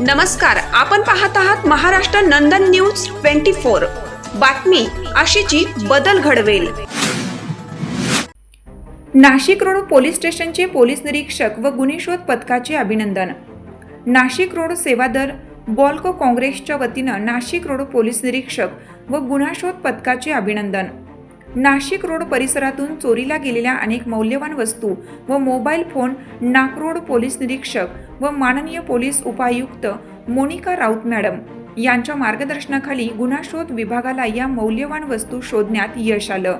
नमस्कार आपण पाहत आहात Maharashtra Nandan news twenty four. बातमी अशीची बदल घडवेल. नाशिक रोड पोलीस स्टेशनचे पोलीस निरीक्षक व गुन्हे शोध पथकाचे अभिनंदन. नाशिक रोड सेवा दल बॉल्को काँग्रेसच्या वतीनं नाशिक रोड पोलीस निरीक्षक व गुन्हा शोध पथकाचे अभिनंदन. नाशिक रोड परिसरातून चोरीला गेलेल्या अनेक मौल्यवान वस्तू व मोबाईल फोन नाकरोड पोलीस निरीक्षक व माननीय पोलीस उपायुक्त मोनिका राऊत मॅडम यांच्या मार्गदर्शनाखाली गुन्हा शोध विभागाला या मौल्यवान वस्तू शोधण्यात यश आलं.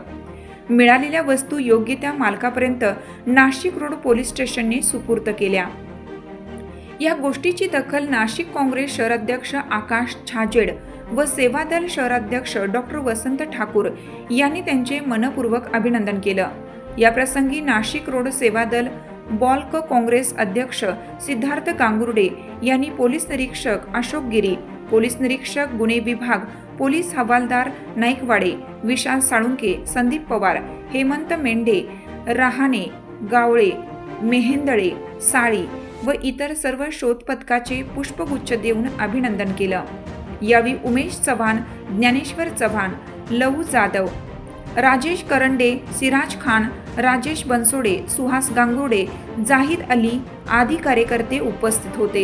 मिळालेल्या वस्तू योग्य त्या मालकापर्यंत नाशिक रोड पोलीस स्टेशनने सुपूर्त केल्या. या गोष्टीची दखल नाशिक काँग्रेस शहराध्यक्ष आकाश छाजेड व सेवादल शहराध्यक्ष डॉक्टर वसंत ठाकूर यांनी त्यांचे मनपूर्वक अभिनंदन केलं. या प्रसंगी नाशिक रोड सेवादल बॉल्क काँग्रेस अध्यक्ष सिद्धार्थ गांगुर्डे यांनी पोलीस निरीक्षक अशोक गिरी पोलीस निरीक्षक गुन्हे विभाग पोलीस हवालदार नाईकवाडे विशाल साळुंके संदीप पवार हेमंत मेंढे रहाणे गावळे मेहेंदळे साळी व इतर सर्व शोध पथकाचे पुष्पगुच्छ देऊन अभिनंदन केलं. यावेळी उमेश चव्हाण ज्ञानेश्वर चव्हाण लहू जाधव राजेश करंडे सिराज खान राजेश बनसोडे सुहास गांगोडे जाहीद अली आदी कार्यकर्ते उपस्थित होते.